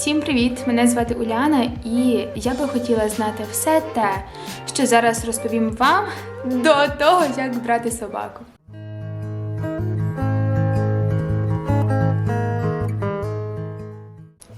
Всім привіт! Мене звати Уляна, і я би хотіла знати все те, що зараз розповім вам до того, як брати собаку.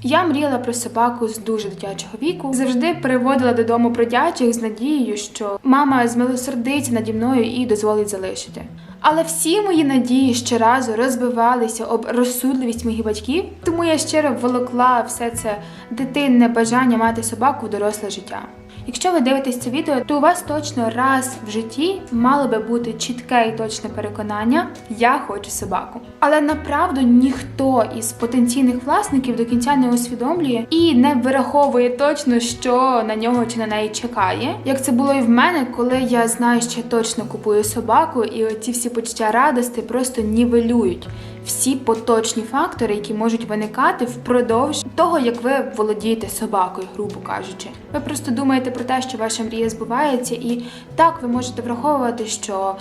Я мріяла про собаку з дуже дитячого віку. Завжди приводила додому бродячих з надією, що мама змилосердиться наді мною і дозволить залишити. Але всі мої надії щоразу розбивалися об розсудливість моїх батьків, тому я щиро волокла все це дитинне бажання мати собаку в доросле життя. Якщо ви дивитесь це відео, то у вас точно раз в житті мало би бути чітке і точне переконання Я хочу собаку. Але направду ніхто із потенційних власників до кінця не усвідомлює і не вираховує точно, що на нього чи на неї чекає. Як це було і в мене, коли я знаю, що я точно купую собаку, і оці всі почуття радости просто нівелюють всі поточні фактори, які можуть виникати впродовж того, як ви володієте собакою, грубо кажучи. Ви просто думаєте про те, що ваша мрія збувається, і так ви можете враховувати, що.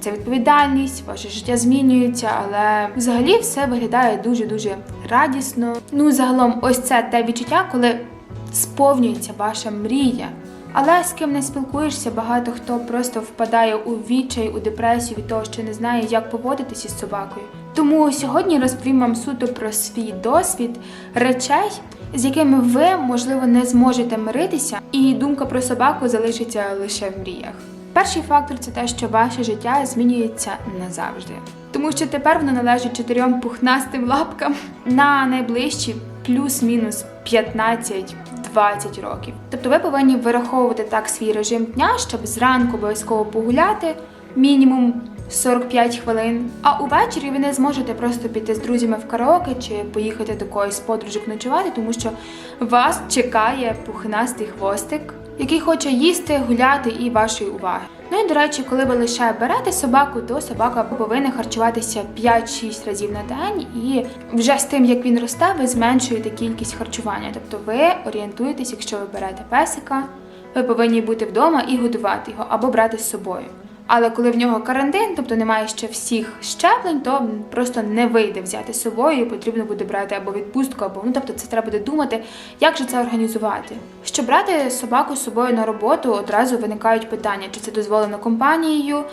Це відповідальність, ваше життя змінюється, але взагалі все виглядає дуже дуже радісно. Ну загалом, ось це те відчуття, коли сповнюється ваша мрія. Але з ким не спілкуєшся, багато хто просто впадає у відчай, у депресію від того, що не знає, як поводитися із собакою. Тому сьогодні розповім вам суто про свій досвід речей, з якими ви, можливо, не зможете миритися, і думка про собаку залишиться лише в мріях. Перший фактор це те, що ваше життя змінюється назавжди. Тому що тепер воно належить чотирьом пухнастим лапкам на найближчі плюс-мінус 15-20 років. Тобто ви повинні вираховувати так свій режим дня, щоб зранку обов'язково погуляти мінімум 45 хвилин. А увечері ви не зможете просто піти з друзями в караоке чи поїхати до когось з подружок ночувати, тому що вас чекає пухнастий хвостик, який хоче їсти, гуляти і вашої уваги. Ну і до речі, коли ви лише берете собаку, то собака повинна харчуватися 5-6 разів на день, і вже з тим, як він росте, ви зменшуєте кількість харчування. Тобто ви орієнтуєтесь, якщо ви берете песика, ви повинні бути вдома і годувати його або брати з собою. Але коли в нього карантин, тобто немає ще всіх щеплень, то просто не вийде взяти з собою, і потрібно буде брати або відпустку, або ну тобто це треба буде думати, як же це організувати. Щоб брати собаку з собою на роботу, одразу виникають питання, чи це дозволено компанією,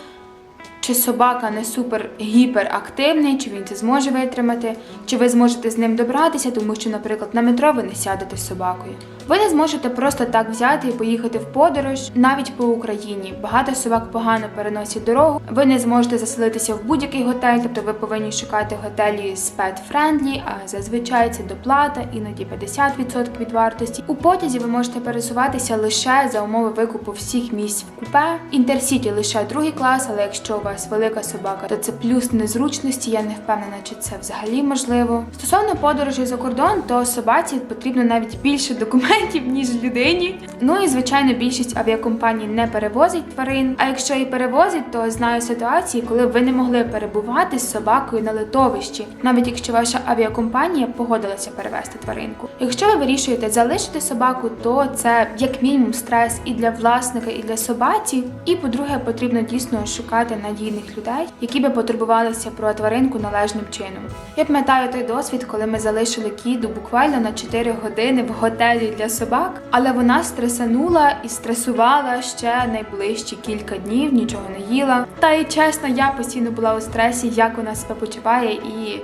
чи собака не супер гіперактивний, чи він це зможе витримати, чи ви зможете з ним добратися, тому що, наприклад, на метро ви не сядете з собакою. Ви не зможете просто так взяти і поїхати в подорож навіть по Україні. Багато собак погано переносять дорогу. Ви не зможете заселитися в будь-який готель, тобто ви повинні шукати готелі з pet-friendly, а зазвичай це доплата, іноді 50% від вартості. У потязі ви можете пересуватися лише за умови викупу всіх місць в купе. Інтерсіті лише другий клас, але якщо у вас велика собака, то це плюс незручності. Я не впевнена, чи це взагалі можливо. Стосовно подорожей за кордон, то собаці потрібно навіть більше документів ніж людині. Ну і звичайно, більшість авіакомпаній не перевозить тварин. А якщо і перевозить, то знаю ситуації, коли ви не могли перебувати з собакою на литовищі, навіть якщо ваша авіакомпанія погодилася перевезти тваринку. Якщо ви вирішуєте залишити собаку, то це як мінімум стрес і для власника, і для собаці. І по-друге, потрібно дійсно шукати надійних людей, які би потурбувалися про тваринку належним чином. Я пам'ятаю той досвід, коли ми залишили кіду буквально на 4 години в готелі для собак, але вона стресанула і стресувала ще найближчі кілька днів, нічого не їла. Та й чесно, я постійно була у стресі, як вона себе почуває і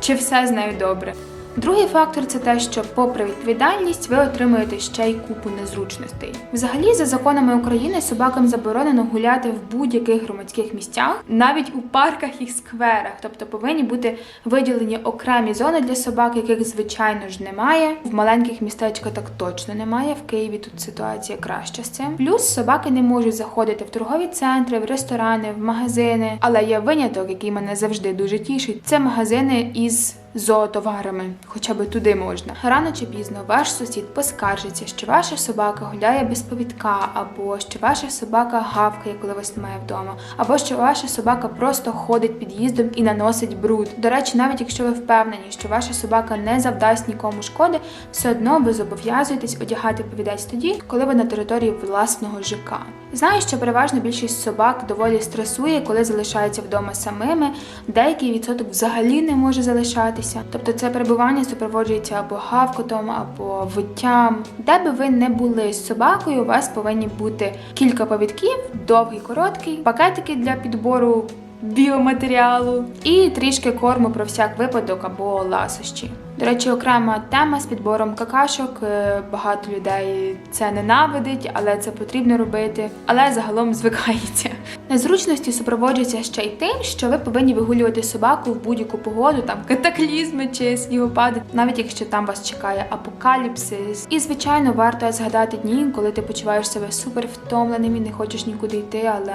чи все з нею добре. Другий фактор це те, що, попри відповідальність, ви отримуєте ще й купу незручностей. Взагалі, за законами України, собакам заборонено гуляти в будь-яких громадських місцях, навіть у парках і скверах, тобто повинні бути виділені окремі зони для собак, яких звичайно ж немає. В маленьких містечках так точно немає. В Києві тут ситуація краща з цим. Плюс собаки не можуть заходити в торгові центри, в ресторани, в магазини. Але є виняток, який мене завжди дуже тішить. Це магазини із зоотоварами, хоча би туди можна. Рано чи пізно ваш сусід поскаржиться, що ваша собака гуляє без повідка, або що ваша собака гавкає, коли вас немає вдома, або що ваша собака просто ходить під'їздом і наносить бруд. До речі, навіть якщо ви впевнені, що ваша собака не завдасть нікому шкоди, все одно ви зобов'язуєтесь одягати повідець тоді, коли ви на території власного ЖК. Знаю, що переважно більшість собак доволі стресує, коли залишаються вдома самими. Деякий відсоток взагалі не може залишатися. Вмиватися. Тобто це перебування супроводжується або гавкотом, або виттям. Де би ви не були з собакою, у вас повинні бути кілька повідків, довгий, короткий, пакетики для підбору біоматеріалу і трішки корму про всяк випадок або ласощі. До речі, окрема тема з підбором какашок. Е, Багато людей це ненавидить, але це потрібно робити. Але загалом звикається. Незручності супроводжуються ще й тим, що ви повинні вигулювати собаку в будь-яку погоду, там катаклізми чи снігопади, навіть якщо там вас чекає апокаліпсис. І звичайно, варто згадати дні, коли ти почуваєш себе супер втомленим і не хочеш нікуди йти, але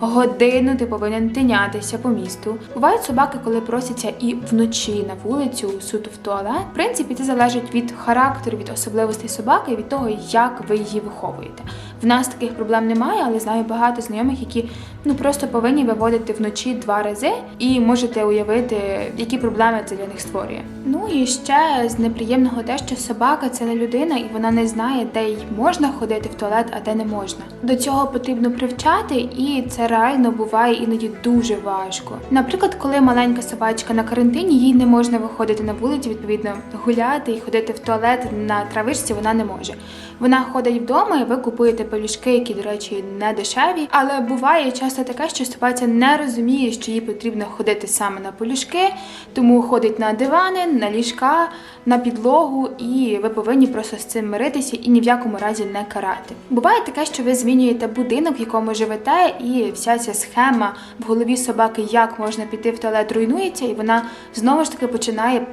годину ти повинен тинятися по місту. Бувають собаки, коли просяться і вночі на вулицю, суто в туалет. В принципі, це залежить від характеру, від особливостей собаки, від того, як ви її виховуєте. В нас таких проблем немає, але знаю багато знайомих, які ну просто повинні виводити вночі два рази, і можете уявити, які проблеми це для них створює. Ну і ще з неприємного те, що собака це не людина, і вона не знає, де їй можна ходити в туалет, а де не можна. До цього потрібно привчати, і це реально буває іноді дуже важко. Наприклад, коли маленька собачка на карантині, їй не можна виходити на вулицю, відповідно гуляти і ходити в туалет на травичці, вона не може. Вона ходить вдома, і ви купуєте пелюшки, які, до речі, не дешеві. Але буває часто таке, що собаця не розуміє, що їй потрібно ходити саме на пелюшки, тому ходить на дивани, на ліжка, на підлогу, і ви повинні просто з цим миритися і ні в якому разі не карати. Буває таке, що ви змінюєте будинок, в якому живете, і вся ця схема в голові собаки, як можна піти в туалет, руйнується, і вона знову ж таки починає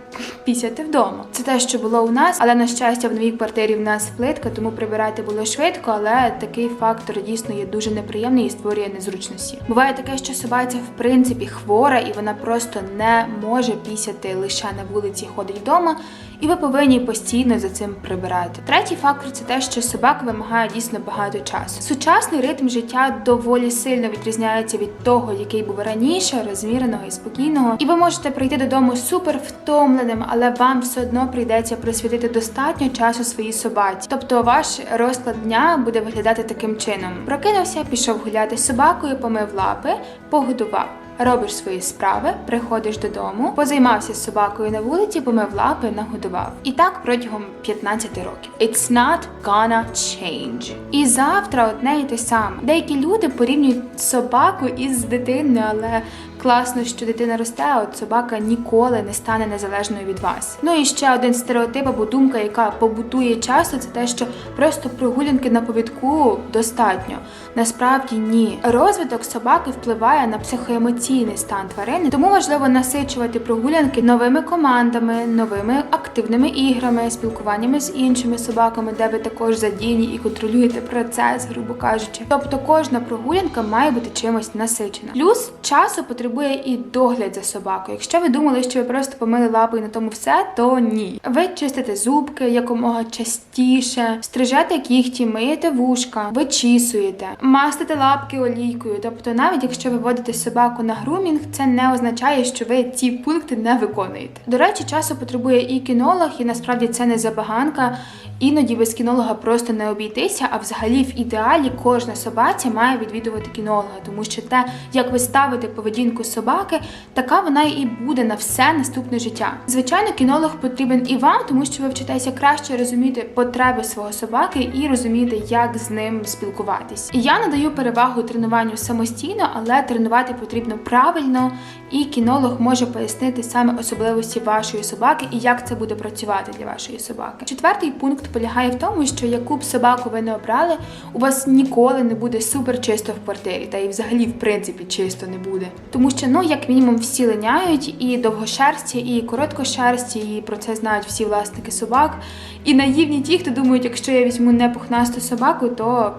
пісяти вдома. Це те, що було у нас, але на щастя, в новій квартирі в нас плитка, тому прибирати було швидко, але такий фактор дійсно є дуже неприємний і створює незручності. Буває таке, що собаця в принципі хвора, і вона просто не може пісяти лише на вулиці, ходить вдома. І ви повинні постійно за цим прибирати. Третій фактор це те, що собака вимагає дійсно багато часу. Сучасний ритм життя доволі сильно відрізняється від того, який був раніше, розміреного і спокійного. І ви можете прийти додому супер втомленим, але вам все одно прийдеться присвятити достатньо часу своїй собаці. Тобто ваш розклад дня буде виглядати таким чином: прокинувся, пішов гуляти з собакою, помив лапи, погодував. Робиш свої справи, приходиш додому, позаймався з собакою на вулиці, помив лапи, нагодував. І так протягом 15 років. It's not gonna change. І завтра одне і те саме. Деякі люди порівнюють собаку із дитиною, але класно, що дитина росте, а от собака ніколи не стане незалежною від вас. Ну і ще один стереотип або думка, яка побутує часто, це те, що просто прогулянки на повідку достатньо. Насправді ні. Розвиток собаки впливає на психоемоційний стан тварини, тому важливо насичувати прогулянки новими командами, новими активними іграми, спілкуваннями з іншими собаками, де ви також задіяні і контролюєте процес, грубо кажучи. Тобто кожна прогулянка має бути чимось насичена. Плюс часу потребує і догляд за собакою. Якщо ви думали, що ви просто помили лапу і на тому все, то ні. Ви чистите зубки якомога частіше, стрижете кігті, миєте вушка, вичісуєте, мастите лапки олійкою. Тобто, навіть якщо ви водите собаку на грумінг, це не означає, що ви ці пункти не виконуєте. До речі, часу потребує і кінолог, і насправді це не забаганка. Іноді без кінолога просто не обійтися, а взагалі в ідеалі кожна собаця має відвідувати кінолога, тому що те, як ви ставите поведінку собаки, така вона і буде на все наступне життя. Звичайно, кінолог потрібен і вам, тому що ви вчитеся краще розуміти потреби свого собаки і розуміти, як з ним спілкуватись. Я надаю перевагу тренуванню самостійно, але тренувати потрібно правильно, і кінолог може пояснити саме особливості вашої собаки і як це буде працювати для вашої собаки. Четвертий пункт полягає в тому, що яку б собаку ви не обрали, у вас ніколи не буде супер чисто в квартирі, та і взагалі, в принципі, чисто не буде. Тому що, ну, як мінімум, всі линяють і довгошерсті, і короткошерсті, і про це знають всі власники собак. І наївні ті, хто думають, якщо я візьму непухнасту собаку, то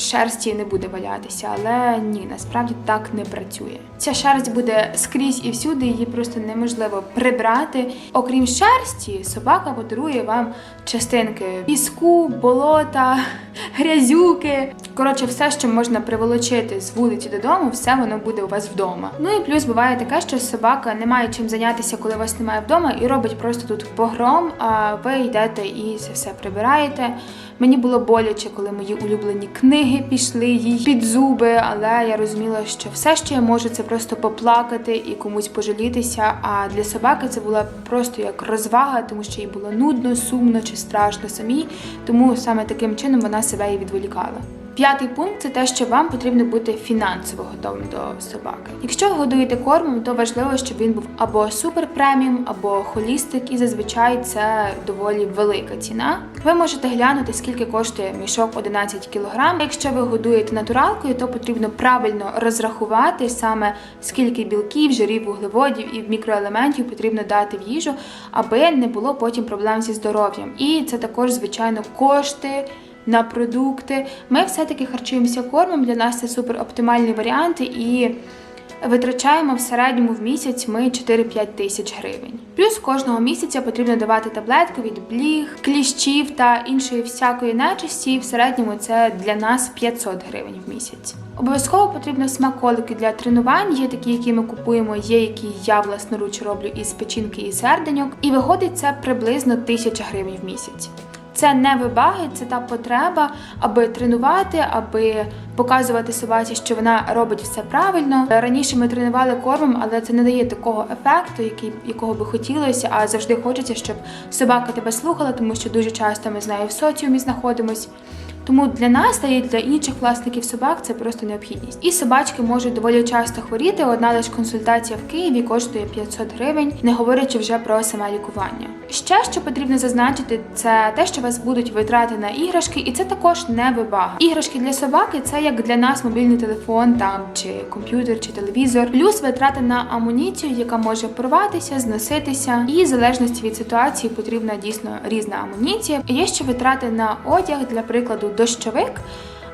шерсті не буде валятися, але ні, насправді так не працює. Ця шерсть буде скрізь і всюди, її просто неможливо прибрати. Окрім шерсті, собака подарує вам частинки піску, болота, грязюки. Коротше, все, що можна приволочити з вулиці додому, все воно буде у вас вдома. Ну і плюс буває таке, що собака не має чим зайнятися, коли вас немає вдома, і робить просто тут погром. А ви йдете і це все прибираєте. Мені було боляче, коли мої улюблені книги пішли їй під зуби, але я розуміла, що все, що я можу, це просто поплакати і комусь пожалітися. А для собаки це була просто як розвага, тому що їй було нудно, сумно чи страшно самій. Тому саме таким чином вона себе і відволікала. П'ятий пункт це те, що вам потрібно бути фінансово готовим до собаки. Якщо годуєте кормом, то важливо, щоб він був або супер преміум, або холістик, і зазвичай це доволі велика ціна. Ви можете глянути, скільки коштує мішок 11 кг. Якщо ви годуєте натуралкою, то потрібно правильно розрахувати саме скільки білків, жирів, вуглеводів і мікроелементів потрібно дати в їжу, аби не було потім проблем зі здоров'ям. І це також, звичайно, кошти на продукти. Ми все-таки харчуємося кормом. Для нас це супер оптимальні варіанти і. Витрачаємо в середньому в місяць ми 4-5 тисяч гривень. Плюс кожного місяця потрібно давати таблетку від бліг, кліщів та іншої всякої нечисті. В середньому це для нас 500 гривень в місяць. Обов'язково потрібно смаколики для тренувань. Є такі, які ми купуємо, є які я власноруч роблю із печінки і серденьок. І виходить це приблизно 1000 гривень в місяць. Це не вибаги, це та потреба, аби тренувати, аби показувати собаці, що вона робить все правильно. Раніше ми тренували кормом, але це не дає такого ефекту, який якого би хотілося. А завжди хочеться, щоб собака тебе слухала, тому що дуже часто ми з нею в соціумі знаходимось. Тому для нас та і для інших власників собак це просто необхідність. І собачки можуть доволі часто хворіти. Одна лише консультація в Києві коштує 500 гривень, не говорячи вже про саме лікування. Ще що потрібно зазначити, це те, що у вас будуть витрати на іграшки, і це також не вибага. Іграшки для собаки це як для нас мобільний телефон, там чи комп'ютер, чи телевізор, плюс витрати на амуніцію, яка може порватися, зноситися, і в залежності від ситуації потрібна дійсно різна амуніція. Є ще витрати на одяг, для прикладу, дощовик.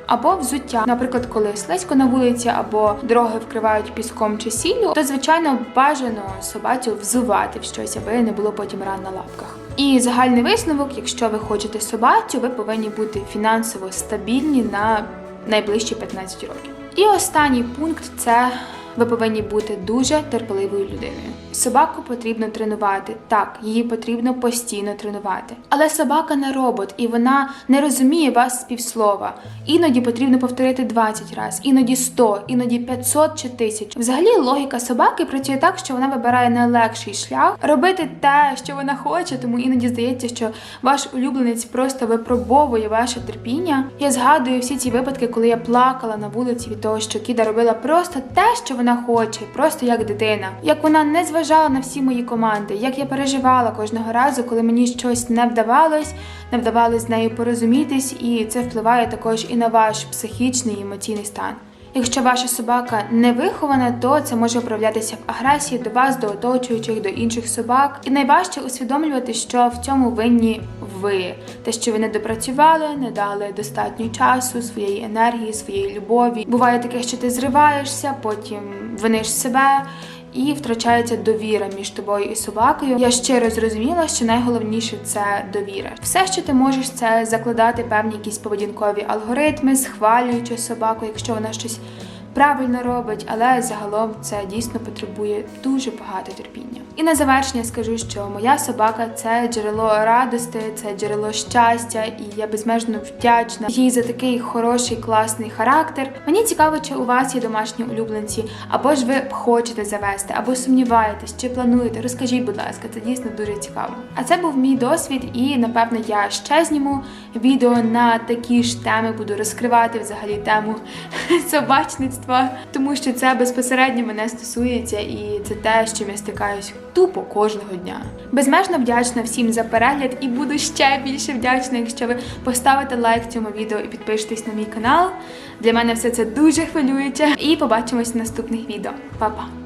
Або взуття, наприклад, коли слизько на вулиці, або дороги вкривають піском чи сіллю, то звичайно бажано собацю взувати в щось, аби не було потім ран на лапках. І загальний висновок, якщо ви хочете собацю, ви повинні бути фінансово стабільні на найближчі 15 років. І останній пункт це ви повинні бути дуже терпеливою людиною. Собаку потрібно тренувати. Так, її потрібно постійно тренувати. Але собака не робот, і вона не розуміє вас з півслова. Іноді потрібно повторити 20 разів, іноді 100, іноді 500 чи 1000. Взагалі логіка собаки працює так, що вона вибирає найлегший шлях робити те, що вона хоче, тому іноді здається, що ваш улюбленець просто випробовує ваше терпіння. Я згадую всі ці випадки, коли я плакала на вулиці від того, що Кіда робила просто те, що вона хоче, просто як дитина, як вона не зважала на всі мої команди, як я переживала кожного разу, коли мені щось не вдавалось, не вдавалось з нею порозумітись, і це впливає також і на ваш психічний і емоційний стан. Якщо ваша собака не вихована, то це може проявлятися в агресії до вас, до оточуючих, до інших собак. І найважче усвідомлювати, що в цьому винні ви, те, що ви не допрацювали, не дали достатньо часу, своєї енергії, своєї любові. Буває таке, що ти зриваєшся, потім виниш себе і втрачається довіра між тобою і собакою. Я щиро зрозуміла, що найголовніше це довіра. Все, що ти можеш, це закладати певні якісь поведінкові алгоритми, схвалюючи собаку, якщо вона щось правильно робить, але загалом це дійсно потребує дуже багато терпіння. І на завершення скажу, що моя собака це джерело радости, це джерело щастя, і я безмежно вдячна їй за такий хороший, класний характер. Мені цікаво, чи у вас є домашні улюбленці, або ж ви хочете завести, або сумніваєтесь, чи плануєте. Розкажіть, будь ласка, це дійсно дуже цікаво. А це був мій досвід, і напевно я ще зніму відео на такі ж теми, буду розкривати взагалі тему собачництва, тому що це безпосередньо мене стосується, і це те, з чим я стикаюсь тупо кожного дня. Безмежно вдячна всім за перегляд і буду ще більше вдячна, якщо ви поставите лайк цьому відео і підпишетесь на мій канал. Для мене все це дуже хвилююче. І побачимось в наступних відео. Па-па!